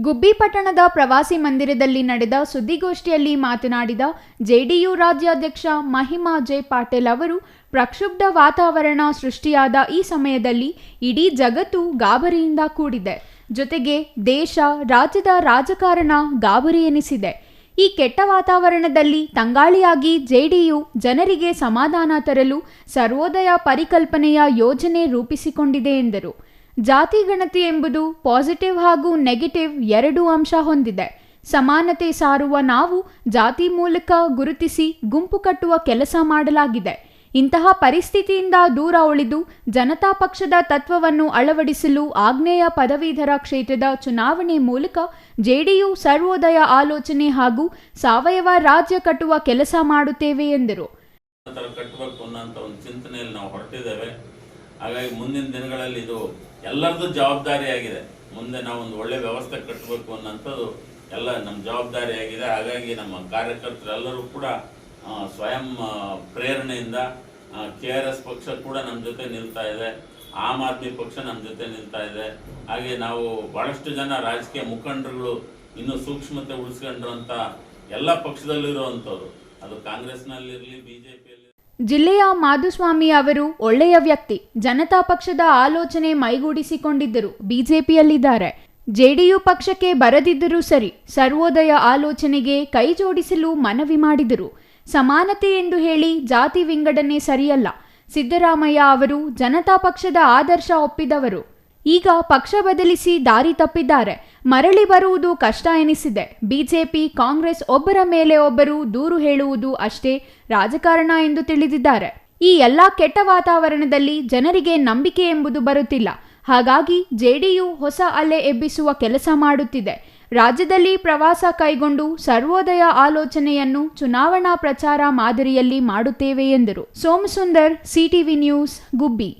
ಗುಬ್ಬಿ ಪಟ್ಟಣದ ಪ್ರವಾಸಿ ಮಂದಿರದಲ್ಲಿ ನಡೆದ ಸುದ್ದಿಗೋಷ್ಠಿಯಲ್ಲಿ ಮಾತನಾಡಿದ ಜೆಡಿಯು ರಾಜ್ಯಾಧ್ಯಕ್ಷ ಮಹಿಮಾ ಜೆ ಪಾಟೀಲ್ ಅವರು, ಪ್ರಕ್ಷುಬ್ಧ ವಾತಾವರಣ ಸೃಷ್ಟಿಯಾದ ಈ ಸಮಯದಲ್ಲಿ ಇಡೀ ಜಗತ್ತು ಗಾಬರಿಯಿಂದ ಕೂಡಿದೆ. ಜೊತೆಗೆ ದೇಶ, ರಾಜ್ಯದ ರಾಜಕಾರಣ ಗಾಬರಿ ಎನಿಸಿದೆ. ಈ ಕೆಟ್ಟ ವಾತಾವರಣದಲ್ಲಿ ತಂಗಾಳಿಯಾಗಿ ಜೆಡಿಯು ಜನರಿಗೆ ಸಮಾಧಾನ ತರಲು ಸರ್ವೋದಯ ಪರಿಕಲ್ಪನೆಯ ಯೋಜನೆ ರೂಪಿಸಿಕೊಂಡಿದೆ ಎಂದರು. ಜಾತಿ ಗಣತಿ ಎಂಬುದು ಪಾಸಿಟಿವ್ ಹಾಗೂ ನೆಗೆಟಿವ್ ಎರಡೂ ಅಂಶ ಹೊಂದಿದೆ. ಸಮಾನತೆ ಸಾರುವ ನಾವು ಜಾತಿ ಮೂಲಕ ಗುರುತಿಸಿ ಗುಂಪು ಕಟ್ಟುವ ಕೆಲಸ ಮಾಡಲಾಗಿದೆ. ಇಂತಹ ಪರಿಸ್ಥಿತಿಯಿಂದ ದೂರ ಉಳಿದು ಜನತಾ ಪಕ್ಷದ ತತ್ವವನ್ನು ಅಳವಡಿಸಲು ಆಗ್ನೇಯ ಪದವೀಧರ ಕ್ಷೇತ್ರದ ಚುನಾವಣೆ ಮೂಲಕ ಜೆಡಿಯು ಸರ್ವೋದಯ ಆಲೋಚನೆ ಹಾಗೂ ಸಾವಯವ ರಾಜ್ಯ ಕಟ್ಟುವ ಕೆಲಸ ಮಾಡುತ್ತೇವೆ ಎಂದರು. ಹಾಗಾಗಿ ಮುಂದಿನ ದಿನಗಳಲ್ಲಿ ಇದು ಎಲ್ಲರದ್ದು ಜವಾಬ್ದಾರಿಯಾಗಿದೆ. ಮುಂದೆ ನಾವು ಒಂದು ಒಳ್ಳೆ ವ್ಯವಸ್ಥೆ ಕಟ್ಟಬೇಕು ಅನ್ನೋಂಥದ್ದು ಎಲ್ಲ ನಮ್ಮ ಜವಾಬ್ದಾರಿಯಾಗಿದೆ. ಹಾಗಾಗಿ ನಮ್ಮ ಕಾರ್ಯಕರ್ತರೆಲ್ಲರೂ ಕೂಡ ಸ್ವಯಂ ಪ್ರೇರಣೆಯಿಂದ ಕೆ ಆರ್ ಎಸ್ ಪಕ್ಷ ಕೂಡ ನಮ್ಮ ಜೊತೆ ನಿಲ್ತಾ ಇದೆ. ಆಮ್ ಆದ್ಮಿ ಪಕ್ಷ ನಮ್ಮ ಜೊತೆ ನಿಲ್ತಾ ಇದೆ. ಹಾಗೆ ನಾವು ಬಹಳಷ್ಟು ಜನ ರಾಜಕೀಯ ಮುಖಂಡರುಗಳು ಇನ್ನೂ ಸೂಕ್ಷ್ಮತೆ ಉಳಿಸ್ಕೊಂಡಿರುವಂಥ ಎಲ್ಲ ಪಕ್ಷದಲ್ಲಿರುವಂಥವ್ರು. ಅದು ಕಾಂಗ್ರೆಸ್ನಲ್ಲಿರಲಿ ಬಿ ಪಿಯಲ್ಲಿ ಜಿಲ್ಲೆಯ ಮಾಧುಸ್ವಾಮಿ ಅವರು ಒಳ್ಳೆಯ ವ್ಯಕ್ತಿ. ಜನತಾ ಪಕ್ಷದ ಆಲೋಚನೆ ಮೈಗೂಡಿಸಿಕೊಂಡಿದ್ದರು. ಬಿಜೆಪಿಯಲ್ಲಿದ್ದಾರೆ. ಜೆಡಿಯು ಪಕ್ಷಕ್ಕೆ ಬರದಿದ್ದರೂ ಸರಿ, ಸರ್ವೋದಯ ಆಲೋಚನೆಗೆ ಕೈ ಜೋಡಿಸಲು ಮನವಿ ಮಾಡಿದರು. ಸಮಾನತೆ ಎಂದು ಹೇಳಿ ಜಾತಿ ವಿಂಗಡಣೆ ಸರಿಯಲ್ಲ. ಸಿದ್ದರಾಮಯ್ಯ ಅವರು ಜನತಾ ಪಕ್ಷದ ಆದರ್ಶ ಒಪ್ಪಿದವರು. ಈಗ ಪಕ್ಷ ಬದಲಿಸಿ ದಾರಿ ತಪ್ಪಿದ್ದಾರೆ. ಮರಳಿ ಬರುವುದು ಕಷ್ಟ ಎನಿಸಿದೆ. ಬಿಜೆಪಿ, ಕಾಂಗ್ರೆಸ್ ಒಬ್ಬರ ಮೇಲೆ ಒಬ್ಬರು ದೂರು ಹೇಳುವುದು ಅಷ್ಟೇ ರಾಜಕಾರಣ ಎಂದು ತಿಳಿದಿದ್ದಾರೆ. ಈ ಎಲ್ಲ ಕೆಟ್ಟ ವಾತಾವರಣದಲ್ಲಿ ಜನರಿಗೆ ನಂಬಿಕೆ ಎಂಬುದು ಬರುತ್ತಿಲ್ಲ. ಹಾಗಾಗಿ ಜೆಡಿಯು ಹೊಸ ಅಲೆ ಎಬ್ಬಿಸುವ ಕೆಲಸ ಮಾಡುತ್ತಿದೆ. ರಾಜ್ಯದಲ್ಲಿ ಪ್ರವಾಸ ಕೈಗೊಂಡು ಸರ್ವೋದಯ ಆಲೋಚನೆಯನ್ನು ಚುನಾವಣಾ ಪ್ರಚಾರ ಮಾದರಿಯಲ್ಲಿ ಮಾಡುತ್ತೇವೆ ಎಂದರು. Somasundar CTV news Gubbi.